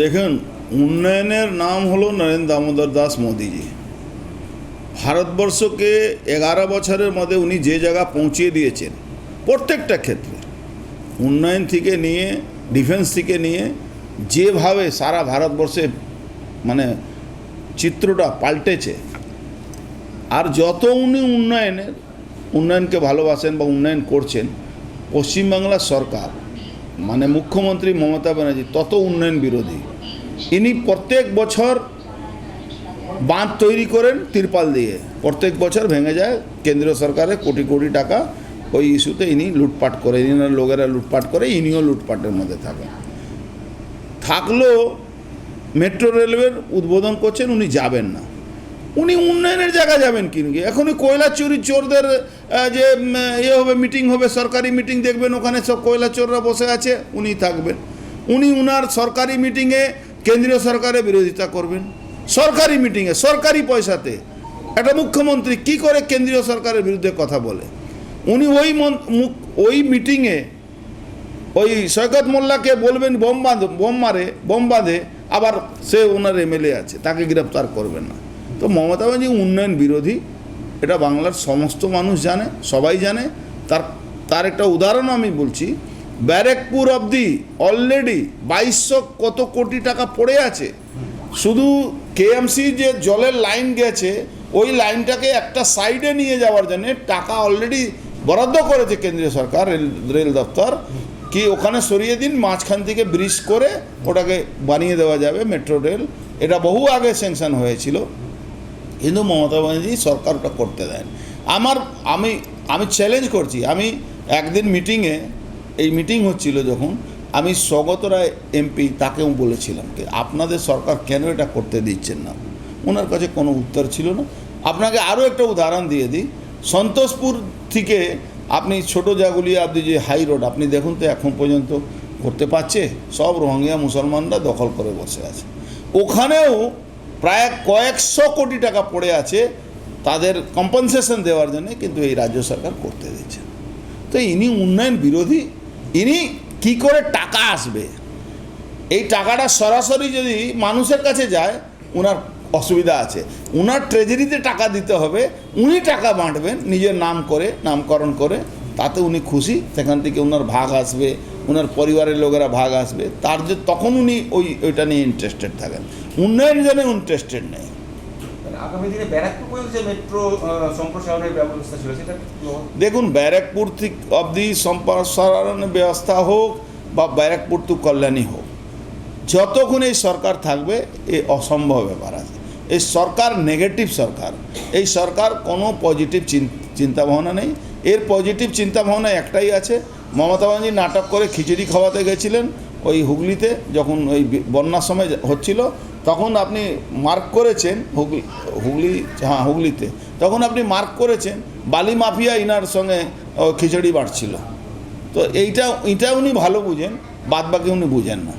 দেখুন, উন্নয়নের নাম হলো নরেন্দ্র দামোদর দাস মোদিজি। ভারতবর্ষকে এগারো বছরের মধ্যে উনি যে জায়গা পৌঁছিয়ে দিয়েছেন, প্রত্যেকটা ক্ষেত্রে, উন্নয়ন থেকে নিয়ে ডিফেন্স থেকে নিয়ে, যেভাবে সারা ভারতবর্ষে মানে চিত্রটা পাল্টেছে, আর যত উনি উন্নয়নের, উন্নয়নকে ভালোবাসেন বা উন্নয়ন করছেন, পশ্চিমবাংলার সরকার মানে মুখ্যমন্ত্রী মমতা ব্যানার্জি, তত উন্নয়ন বিরোধী। ইনি প্রত্যেক বছর বাঁধ তৈরি করেন তিরপাল দিয়ে। প্রত্যেক বছর ভেঙে যায়, কেন্দ্রীয় সরকারের কোটি কোটি টাকা ওই ইস্যুতে ইনি লুটপাট করে, ইনার লোকেরা লুটপাট করে, ইনিও লুটপাটের মধ্যে থাকেন। থাকলেও মেট্রো রেলওয়ের উদ্বোধন করছেন, উনি যাবেন না। উনি উন্নয়নের জায়গা যাবেন কিন্তু এখনই কয়লা চুরি চোরদের যে ইয়ে হবে মিটিং হবে, সরকারি মিটিং দেখবেন, ওখানে সব কয়লা চোররা বসে আছে উনি থাকবেন। উনি উনার সরকারি মিটিংয়ে কেন্দ্রীয় সরকারের বিরোধিতা করবেন। সরকারি মিটিংয়ে সরকারি পয়সাতে। একটা মুখ্যমন্ত্রী কি করে কেন্দ্রীয় সরকারের বিরুদ্ধে কথা বলে? উনি ওই ওই মিটিংয়ে ওই সৈকত মোল্লাকে বলবেন, বোম বাঁধ, বোম মারে, বোম বাঁধে, আবার সে ওনার এমএলএ আছে, তাকে গ্রেপ্তার করবেন না। তো মমতা ব্যানার্জি উন্নয়ন বিরোধী। এটা বাংলার সমস্ত মানুষ জানে, সবাই জানে। তার তার একটা উদাহরণ আমি বলছি। ব্যারেকপুর অবধি অলরেডি বাইশশো কত কোটি টাকা পড়ে আছে। শুধু কেএমসি যে জলের লাইন গেছে, ওই লাইনটাকে একটা সাইডে নিয়ে যাওয়ার জন্য টাকা অলরেডি বরাদ্দ করেছে কেন্দ্রীয় সরকার, রেল রেল দপ্তর। কি ওখানে সরিয়ে দিন, মাঝখান থেকে ব্রিজ করে ওটাকে বানিয়ে দেওয়া যাবে মেট্রো রেল এটা বহু আগে স্যাংশন হয়েছিল। কিন্তু মমতা ব্যানার্জি সরকার ওটা করতে দেন। আমার, আমি আমি চ্যালেঞ্জ করছি। আমি একদিন মিটিংয়ে এই মিটিং হচ্ছিল যখন, আমি স্বগত রায় এমপি তাকেও বলেছিলাম যে, আপনাদের সরকার কেন এটা করতে দিচ্ছেন না? ওনার কাছে কোনো উত্তর ছিল না। আপনাকে আরও একটা উদাহরণ দিয়ে দিই। সন্তোষপুর থেকে আপনি ছোট জাগুলিয়া, আপনি যে হাই রোড আপনি দেখুন তো এখন পর্যন্ত করতে পারছে? সব রোহিঙ্গা মুসলমানরা দখল করে বসে আছে। ওখানেও প্রায় কয়েকশো কোটি টাকা পড়ে আছে তাদের কম্পনসেশন দেওয়ার জন্য কিন্তু এই রাজ্য সরকার করতে দিচ্ছে। তো ইনি উন্নয়ন বিরোধী, ইনি কি করে টাকা আসবে? এই টাকাটা সরাসরি যদি মানুষের কাছে যায় ওনার অসুবিধা আছে। ওনার ট্রেজারিতে টাকা দিতে হবে, উনি টাকা বাঁটবেন, নিজের নাম করে, নামকরণ করে তাতে উনি খুশি। সেখান থেকে ওনার ভাগ আসবে ওনার পরিবারের লোকেরা ভাগ আসবে। তার যে তখন উনি ওই ওইটা নিয়ে ইন্টারেস্টেড থাকেন। উন্নয়ন জন্য ইন্টারেস্টেড নেই। মানে আগামী দিনে ব্যারাকপুর যে মেট্রো সম্প্রসারণের ব্যবস্থা ছিল সেটা দেখুন ব্যারাকপুর থেকে অবধি সম্প্রসারণের ব্যবস্থা হোক বা ব্যারাকপুর টু কল্যাণী হোক। যতক্ষণ এই সরকার থাকবে এ অসম্ভব ব্যাপার আছে। এই সরকার নেগেটিভ সরকার। এই সরকার কোনো পজিটিভ চিন্তা ভাবনা নেই। এর পজিটিভ চিন্তা ভাবনা একটাই আছে, মমতা ব্যানার্জি নাটক করে খিচুড়ি খাওয়াতে গেছিলেন ওই হুগলিতে, যখন ওই বন্যার সময় হচ্ছিল, তখন আপনি মার্ক করেছেন হুগলি হুগলি হ্যাঁ হুগলিতে, তখন আপনি মার্ক করেছেন, বালি মাফিয়া ইনার সঙ্গে খিচুড়ি বাড়ছিল। তো এইটা এটা উনি ভালো বুঝেন বাদ বাকি উনি বুঝেন না।